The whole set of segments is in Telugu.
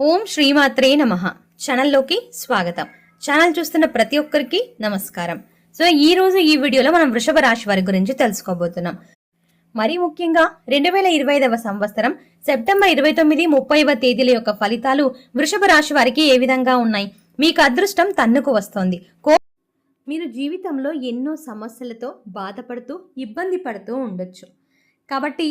ఓం శ్రీమాత్రే నమ. ఛానల్లోకి స్వాగతం. ఛానల్ చూస్తున్న ప్రతి ఒక్కరికి నమస్కారం. సో ఈ రోజు ఈ వీడియోలో మనం వృషభ రాశి వారి గురించి తెలుసుకోబోతున్నాం. మరి ముఖ్యంగా రెండు వేల ఇరవై ఐదవ సంవత్సరం సెప్టెంబర్ ఇరవై తొమ్మిది ముప్పైవ తేదీల యొక్క ఫలితాలు వృషభ రాశి వారికి ఏ విధంగా ఉన్నాయి? మీకు అదృష్టం తన్నుకు వస్తోంది. కో మీరు జీవితంలో ఎన్నో సమస్యలతో బాధపడుతూ ఇబ్బంది పడుతూ ఉండొచ్చు. కాబట్టి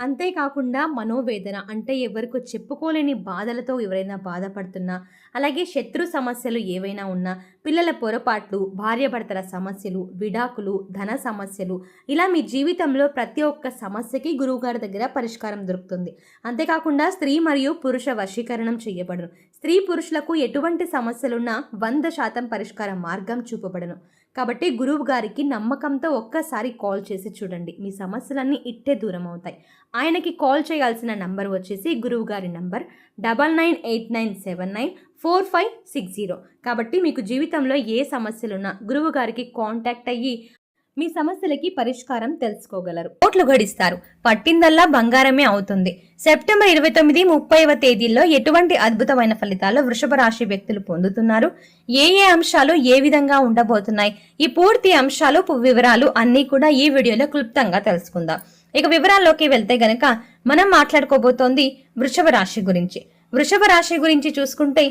అంతేకాకుండా మనోవేదన అంటే ఎవరికో చెప్పుకోలేని బాధలతో ఎవరైనా బాధపడుతున్నా అలాగే శత్రు సమస్యలు ఏవైనా ఉన్నా పిల్లల పొరపాట్లు భార్యాభర్తల సమస్యలు విడాకులు ధన సమస్యలు ఇలా మీ జీవితంలో ప్రతి ఒక్క సమస్యకి గురువుగారి దగ్గర పరిష్కారం దొరుకుతుంది. అంతేకాకుండా స్త్రీ మరియు పురుష వశీకరణం చేయబడరు. స్త్రీ పురుషులకు ఎటువంటి సమస్యలున్నా వంద శాతం పరిష్కార మార్గం చూపబడను. కాబట్టి గురువు గారికి నమ్మకంతో ఒక్కసారి కాల్ చేసి చూడండి. మీ సమస్యలన్నీ ఇట్టే దూరం అవుతాయి ఆయనకి కాల్ చేయాల్సిన నంబర్ వచ్చేసి గురువు గారి number double nine eight nine seven nine four five six zero. కాబట్టి మీకు జీవితంలో ఏ సమస్యలున్నా గురువు గారికి కాంటాక్ట్ అయ్యి మీ సమస్యలకి పరిష్కారం తెలుసుకోగలరు. ఓట్లు గడిస్తారు. పట్టిందల్లా బంగారమే అవుతుంది. సెప్టెంబర్ ఇరవై తొమ్మిది ముప్పైవ తేదీల్లో ఎటువంటి అద్భుతమైన ఫలితాలు వృషభ రాశి వ్యక్తులు పొందుతున్నారు? ఏ ఏ అంశాలు ఏ విధంగా ఉండబోతున్నాయి? ఈ పూర్తి అంశాలు వివరాలు అన్నీ కూడా ఈ వీడియోలో క్లుప్తంగా తెలుసుకుందాం. ఇక వివరాల్లోకి వెళ్తే గనక మనం మాట్లాడుకోబోతోంది వృషభ రాశి గురించి. వృషభ రాశి గురించి చూసుకుంటే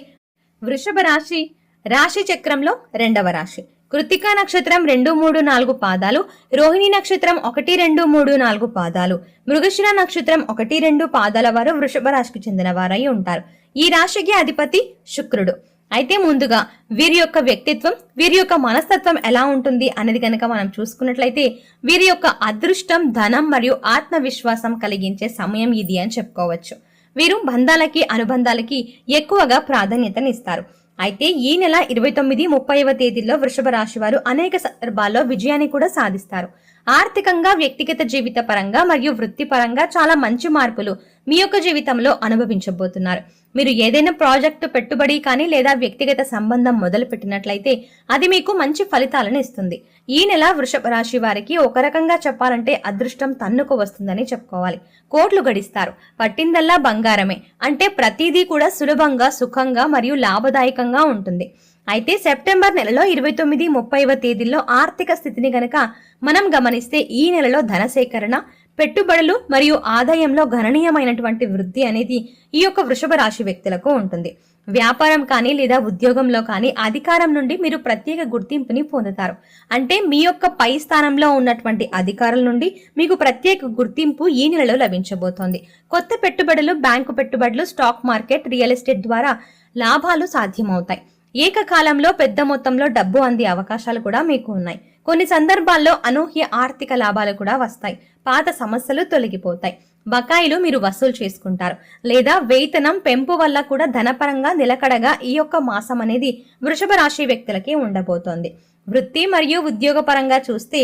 వృషభ రాశి రాశి చక్రంలో రెండవ రాశి. కృతికా నక్షత్రం రెండు మూడు నాలుగు పాదాలు రోహిణి నక్షత్రం ఒకటి రెండు మూడు నాలుగు పాదాలు మృగశిర నక్షత్రం ఒకటి రెండు పాదాల వారు వృషభ రాశికి చెందిన వారై ఉంటారు. ఈ రాశికి అధిపతి శుక్రుడు. అయితే ముందుగా వీరి యొక్క వ్యక్తిత్వం వీరి యొక్క మనస్తత్వం ఎలా ఉంటుంది అనేది కనుక మనం చూసుకున్నట్లయితే వీరి యొక్క అదృష్టం ధనం మరియు ఆత్మవిశ్వాసం కలిగించే సమయం ఇది అని చెప్పుకోవచ్చు. వీరు బంధాలకి అనుబంధాలకి ఎక్కువగా ప్రాధాన్యతనిస్తారు. అయితే ఈ నెల ఇరవై తొమ్మిది ముప్పైవ తేదీల్లో వృషభ రాశి వారు అనేక సందర్భాల్లో విజయాన్ని కూడా సాధిస్తారు. ఆర్థికంగా వ్యక్తిగత జీవిత పరంగా మరియు వృత్తిపరంగా చాలా మంచి మార్పులు మీ యొక్క జీవితంలో అనుభవించబోతున్నారు. మీరు ఏదైనా ప్రాజెక్టు పెట్టుబడి కానీ లేదా వ్యక్తిగత సంబంధం మొదలు పెట్టినట్లయితే అది మీకు మంచి ఫలితాలను ఇస్తుంది. ఈ నెల వృషభ రాశి వారికి ఒక రకంగా చెప్పాలంటే అదృష్టం తన్నుకు వస్తుందని చెప్పుకోవాలి. కోట్లు గడిస్తారు. పట్టిందల్లా బంగారమే. అంటే ప్రతిదీ కూడా సులభంగా సుఖంగా మరియు లాభదాయకంగా ఉంటుంది. అయితే సెప్టెంబర్ నెలలో ఇరవై తొమ్మిది ముప్పైవ తేదీల్లో ఆర్థిక స్థితిని గనక మనం గమనిస్తే ఈ నెలలో ధన సేకరణ పెట్టుబడులు మరియు ఆదాయంలో గణనీయమైనటువంటి వృద్ధి అనేది ఈ యొక్క వృషభ రాశి వ్యక్తులకు ఉంటుంది. వ్యాపారం కానీ లేదా ఉద్యోగంలో కానీ అధికారం నుండి మీరు ప్రత్యేక గుర్తింపుని పొందుతారు. అంటే మీ యొక్క పై స్థానంలో ఉన్నటువంటి అధికారుల నుండి మీకు ప్రత్యేక గుర్తింపు ఈ నెలలో లభించబోతోంది. కొత్త పెట్టుబడులు బ్యాంకు పెట్టుబడులు స్టాక్ మార్కెట్ రియల్ ఎస్టేట్ ద్వారా లాభాలు సాధ్యమవుతాయి. ఏకకాలంలో పెద్ద మొత్తంలో డబ్బు అందే అవకాశాలు కూడా మీకు ఉన్నాయి. కొన్ని సందర్భాల్లో అనూహ్య ఆర్థిక లాభాలు కూడా వస్తాయి. పాత సమస్యలు తొలగిపోతాయి. బకాయిలు మీరు వసూలు చేసుకుంటారు. లేదా వేతనం పెంపు వల్ల కూడా ధనపరంగా నిలకడగా ఈ యొక్క మాసం అనేది వృషభ రాశి వ్యక్తులకి ఉండబోతోంది. వృత్తి మరియు ఉద్యోగపరంగా చూస్తే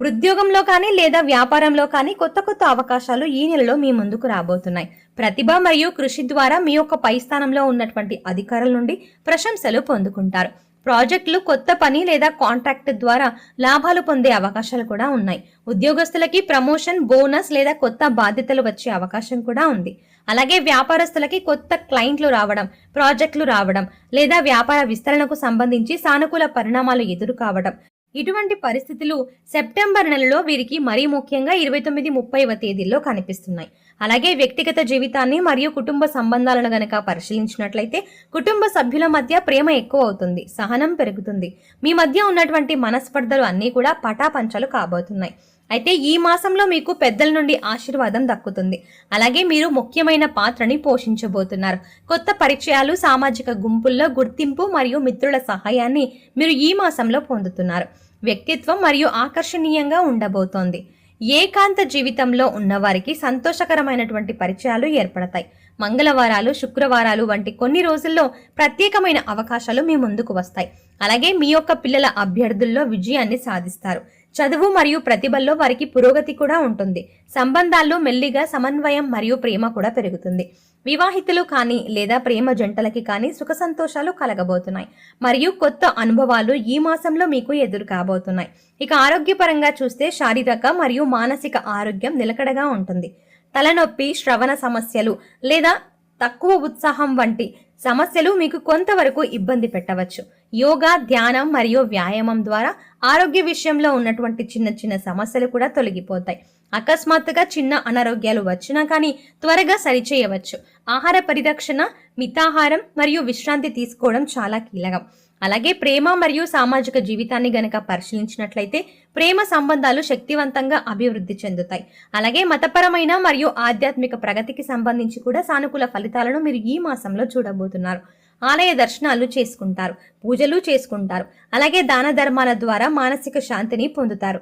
ఉద్యోగంలో కానీ లేదా వ్యాపారంలో కానీ కొత్త కొత్త అవకాశాలు ఈ నెలలో మీ ముందుకు రాబోతున్నాయి. ప్రతిభ మరియు కృషి ద్వారా మీ యొక్క పై స్థానంలో ఉన్నటువంటి అధికారుల నుండి ప్రశంసలు పొందుకుంటారు. ప్రాజెక్టులు కొత్త పని లేదా కాంట్రాక్ట్ ద్వారా లాభాలు పొందే అవకాశాలు కూడా ఉన్నాయి. ఉద్యోగస్తులకి ప్రమోషన్ బోనస్ లేదా కొత్త బాధ్యతలు వచ్చే అవకాశం కూడా ఉంది. అలాగే వ్యాపారస్తులకి కొత్త క్లయింట్లు రావడం ప్రాజెక్టులు రావడం లేదా వ్యాపార విస్తరణకు సంబంధించి సానుకూల పరిణామాలు ఎదురు కావడం ఇటువంటి పరిస్థితులు సెప్టెంబర్ నెలలో వీరికి మరీ ముఖ్యంగా ఇరవై తొమ్మిది ముప్పైవ తేదీల్లో కనిపిస్తున్నాయి. అలాగే వ్యక్తిగత జీవితాన్ని మరియు కుటుంబ సంబంధాలను గనక పరిశీలించినట్లయితే కుటుంబ సభ్యుల మధ్య ప్రేమ ఎక్కువ అవుతుంది సహనం పెరుగుతుంది. మీ మధ్య ఉన్నటువంటి మనస్పర్ధలు అన్నీ కూడా పటాపంచలు కాబోతున్నాయి. అయితే ఈ మాసంలో మీకు పెద్దల నుండి ఆశీర్వాదం దక్కుతుంది. అలాగే మీరు ముఖ్యమైన పాత్రని పోషించబోతున్నారు. కొత్త పరిచయాలు సామాజిక గుంపుల్లో గుర్తింపు మరియు మిత్రుల సహాయాన్ని మీరు ఈ మాసంలో పొందుతున్నారు. వ్యక్తిత్వం మరియు ఆకర్షణీయంగా ఉండబోతోంది. ఏకాంత జీవితంలో ఉన్నవారికి సంతోషకరమైనటువంటి పరిచయాలు ఏర్పడతాయి. మంగళవారాలు శుక్రవారాలు వంటి కొన్ని రోజుల్లో ప్రత్యేకమైన అవకాశాలు మీ ముందుకు వస్తాయి. అలాగే మీ యొక్క పిల్లల అభ్యర్థుల్లో విజయాన్ని సాధిస్తారు. చదువు మరియు ప్రతిభల్లో వారికి పురోగతి కూడా ఉంటుంది. సంబంధాల్లో మెల్లిగా సమన్వయం మరియు ప్రేమ కూడా పెరుగుతుంది. వివాహితులు కానీ లేదా ప్రేమ జంటలకి కానీ సుఖ సంతోషాలు కలగబోతున్నాయి. మరియు కొత్త అనుభవాలు ఈ మాసంలో మీకు ఎదురు కాబోతున్నాయి. ఇక ఆరోగ్యపరంగా చూస్తే శారీరక మరియు మానసిక ఆరోగ్యం నిలకడగా ఉంటుంది. తలనొప్పి శ్రవణ సమస్యలు లేదా తక్కువ ఉత్సాహం వంటి సమస్యలు మీకు కొంతవరకు ఇబ్బంది పెట్టవచ్చు. యోగా ధ్యానం మరియు వ్యాయామం ద్వారా ఆరోగ్య విషయంలో ఉన్నటువంటి చిన్న చిన్న సమస్యలు కూడా తొలగిపోతాయి. అకస్మాత్తుగా చిన్న అనారోగ్యాలు వచ్చినా కానీ త్వరగా సరిచేయవచ్చు. ఆహార పరిరక్షణ మితాహారం మరియు విశ్రాంతి తీసుకోవడం చాలా కీలకం. అలాగే ప్రేమ మరియు సామాజిక జీవితాన్ని గనక పరిశీలించినట్లయితే ప్రేమ సంబంధాలు శక్తివంతంగా అభివృద్ధి చెందుతాయి. అలాగే మతపరమైన మరియు ఆధ్యాత్మిక ప్రగతికి సంబంధించి కూడా సానుకూల ఫలితాలను మీరు ఈ మాసంలో చూడబోతున్నారు. ఆలయ దర్శనాలు చేసుకుంటారు పూజలు చేసుకుంటారు అలాగే దాన ధర్మాల ద్వారా మానసిక శాంతిని పొందుతారు.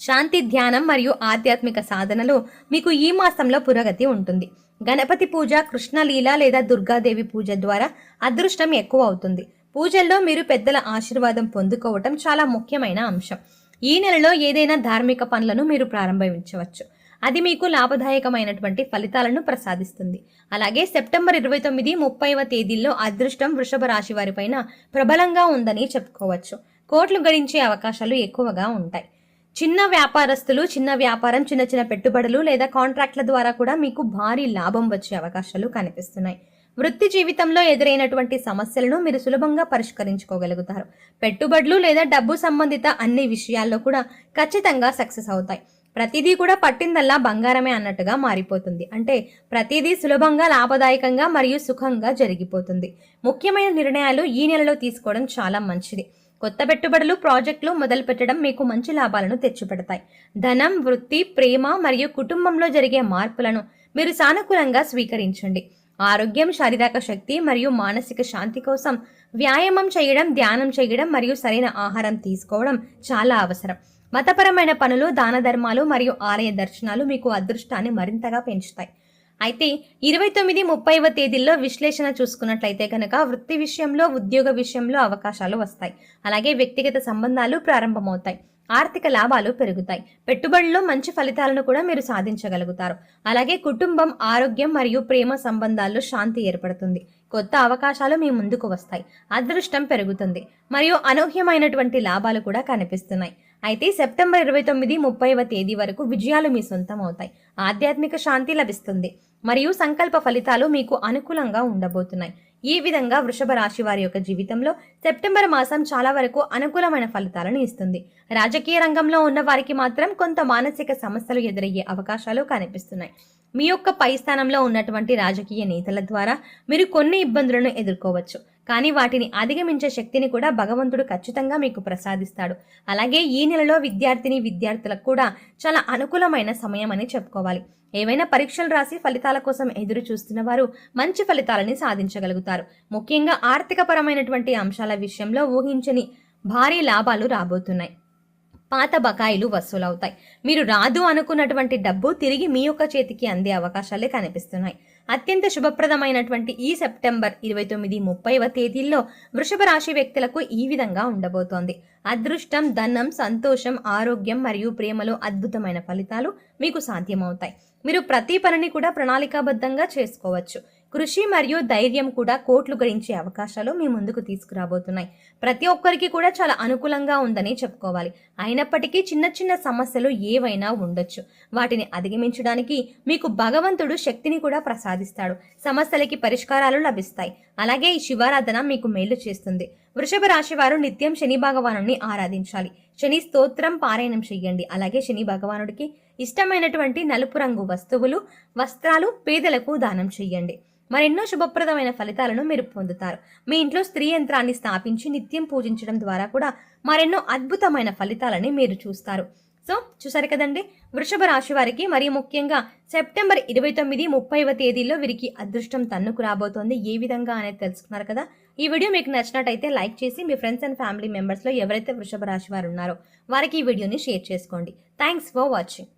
శాంతి ధ్యానం మరియు ఆధ్యాత్మిక సాధనలో మీకు ఈ మాసంలో పురోగతి ఉంటుంది. గణపతి పూజ కృష్ణలీల లేదా దుర్గాదేవి పూజ ద్వారా అదృష్టం ఎక్కువ అవుతుంది. పూజల్లో మీరు పెద్దల ఆశీర్వాదం పొందుకోవటం చాలా ముఖ్యమైన అంశం. ఈ నెలలో ఏదైనా ధార్మిక పనులను మీరు ప్రారంభించవచ్చు. అది మీకు లాభదాయకమైనటువంటి ఫలితాలను ప్రసాదిస్తుంది. అలాగే సెప్టెంబర్ ఇరవై తొమ్మిది ముప్పైవ తేదీల్లో అదృష్టం వృషభ రాశి వారిపైన ప్రబలంగా ఉందని చెప్పుకోవచ్చు. కోట్లు గడించే అవకాశాలు ఎక్కువగా ఉంటాయి. చిన్న వ్యాపారస్తులు చిన్న వ్యాపారం చిన్న చిన్న పెట్టుబడులు లేదా కాంట్రాక్ట్ల ద్వారా కూడా మీకు భారీ లాభం వచ్చే అవకాశాలు కనిపిస్తున్నాయి. వృత్తి జీవితంలో ఎదురైనటువంటి సమస్యలను మీరు సులభంగా పరిష్కరించుకోగలుగుతారు. పెట్టుబడులు లేదా డబ్బు సంబంధిత అన్ని విషయాల్లో కూడా ఖచ్చితంగా సక్సెస్ అవుతాయి. ప్రతిదీ కూడా పట్టిందల్లా బంగారమే అన్నట్టుగా మారిపోతుంది. అంటే ప్రతిదీ సులభంగా లాభదాయకంగా మరియు సుఖంగా జరిగిపోతుంది. ముఖ్యమైన నిర్ణయాలు ఈ నెలలో తీసుకోవడం చాలా మంచిది. కొత్త పెట్టుబడులు ప్రాజెక్టులు మొదలు పెట్టడం మీకు మంచి లాభాలను తెచ్చిపెడతాయి. ధనం వృత్తి ప్రేమ మరియు కుటుంబంలో జరిగే మార్పులను మీరు సానుకూలంగా స్వీకరించండి. ఆరోగ్యం శారీరక శక్తి మరియు మానసిక శాంతి కోసం వ్యాయామం చేయడం ధ్యానం చేయడం మరియు సరైన ఆహారం తీసుకోవడం చాలా అవసరం. మతపరమైన పనులు దాన ధర్మాలు మరియు ఆలయ దర్శనాలు మీకు అదృష్టాన్ని మరింతగా పెంచుతాయి. అయితే ఇరవై తొమ్మిది ముప్పైవ తేదీల్లో విశ్లేషణ చూసుకున్నట్లయితే కనుక వృత్తి విషయంలో ఉద్యోగ విషయంలో అవకాశాలు వస్తాయి. అలాగే వ్యక్తిగత సంబంధాలు ప్రారంభమవుతాయి. ఆర్థిక లాభాలు పెరుగుతాయి. పెట్టుబడుల్లో మంచి ఫలితాలను కూడా మీరు సాధించగలుగుతారు. అలాగే కుటుంబం ఆరోగ్యం మరియు ప్రేమ సంబంధాల్లో శాంతి ఏర్పడుతుంది. కొత్త అవకాశాలు మీ ముందుకు వస్తాయి. అదృష్టం పెరుగుతుంది. మరియు అనూహ్యమైనటువంటి లాభాలు కూడా కనిపిస్తున్నాయి. అయితే సెప్టెంబర్ ఇరవై తొమ్మిది ముప్పైవ తేదీ వరకు విజయాలు మీ సొంతం అవుతాయి. ఆధ్యాత్మిక శాంతి లభిస్తుంది. మరియు సంకల్ప ఫలితాలు మీకు అనుకూలంగా ఉండబోతున్నాయి. ఈ విధంగా వృషభ రాశి వారి యొక్క జీవితంలో సెప్టెంబర్ మాసం చాలా వరకు అనుకూలమైన ఫలితాలను ఇస్తుంది. రాజకీయ రంగంలో ఉన్న వారికి మాత్రం కొంత మానసిక సమస్యలు ఎదురయ్యే అవకాశాలు కనిపిస్తున్నాయి. మీ యొక్క పై స్థానంలో ఉన్నటువంటి రాజకీయ నేతల ద్వారా మీరు కొన్ని ఇబ్బందులను ఎదుర్కోవచ్చు. కానీ వాటిని అధిగమించే శక్తిని కూడా భగవంతుడు ఖచ్చితంగా మీకు ప్రసాదిస్తాడు. అలాగే ఈ నెలలో విద్యార్థిని విద్యార్థులకు కూడా చాలా అనుకూలమైన సమయం అని చెప్పుకోవాలి. ఏవైనా పరీక్షలు రాసి ఫలితాల కోసం ఎదురు చూస్తున్న వారు మంచి ఫలితాలని సాధించగలుగుతారు. ముఖ్యంగా ఆర్థికపరమైనటువంటి అంశాల విషయంలో ఊహించని భారీ లాభాలు రాబోతున్నాయి. పాత బకాయిలు వసూలవుతాయి. మీరు రాదు అనుకున్నటువంటి డబ్బు తిరిగి మీ యొక్క చేతికి అందే అవకాశాలే కనిపిస్తున్నాయి. అత్యంత శుభప్రదమైనటువంటి ఈ సెప్టెంబర్ ఇరవై తొమ్మిది ముప్పైవ తేదీల్లో వృషభ రాశి వ్యక్తులకు ఈ విధంగా ఉండబోతోంది. అదృష్టం ధనం సంతోషం ఆరోగ్యం మరియు ప్రేమలో అద్భుతమైన ఫలితాలు మీకు సాధ్యమవుతాయి. మీరు ప్రతి పనిని కూడా ప్రణాళికాబద్ధంగా చేసుకోవచ్చు. కృషి మరియు ధైర్యం కూడా కోట్లు గడించే అవకాశాలు మీ ముందుకు తీసుకురాబోతున్నాయి. ప్రతి ఒక్కరికి కూడా చాలా అనుకూలంగా ఉందని చెప్పుకోవాలి. అయినప్పటికీ చిన్న చిన్న సమస్యలు ఏవైనా ఉండొచ్చు. వాటిని అధిగమించడానికి మీకు భగవంతుడు శక్తిని కూడా ప్రసాదిస్తాడు. సమస్యలకి పరిష్కారాలు లభిస్తాయి. అలాగే ఈ శివారాధన మీకు మేలు చేస్తుంది. వృషభ రాశి వారు నిత్యం శని భగవానుడిని ఆరాధించాలి. శని స్తోత్రం పారాయణం చెయ్యండి అలాగే శని భగవానుడికి ఇష్టమైనటువంటి నలుపు రంగు వస్తువులు వస్త్రాలు పేదలకు దానం చెయ్యండి మరెన్నో శుభప్రదమైన ఫలితాలను మీరు పొందుతారు. మీ ఇంట్లో స్త్రీ యంత్రాన్ని స్థాపించి నిత్యం పూజించడం ద్వారా కూడా మరెన్నో అద్భుతమైన ఫలితాలని మీరు చూస్తారు. సో చూసారు కదండి? వృషభ రాశి వారికి మరియు ముఖ్యంగా సెప్టెంబర్ ఇరవై తొమ్మిది ముప్పైవ తేదీలో వీరికి అదృష్టం తన్నుకు రాబోతోంది. ఏ విధంగా అనేది తెలుసుకున్నారు కదా? ఈ వీడియో మీకు నచ్చినట్టయితే లైక్ చేసి మీ ఫ్రెండ్స్ అండ్ ఫ్యామిలీ మెంబర్స్లో ఎవరైతే వృషభ రాశి వారు ఉన్నారో వారికి ఈ వీడియోని షేర్ చేసుకోండి. Thanks for watching.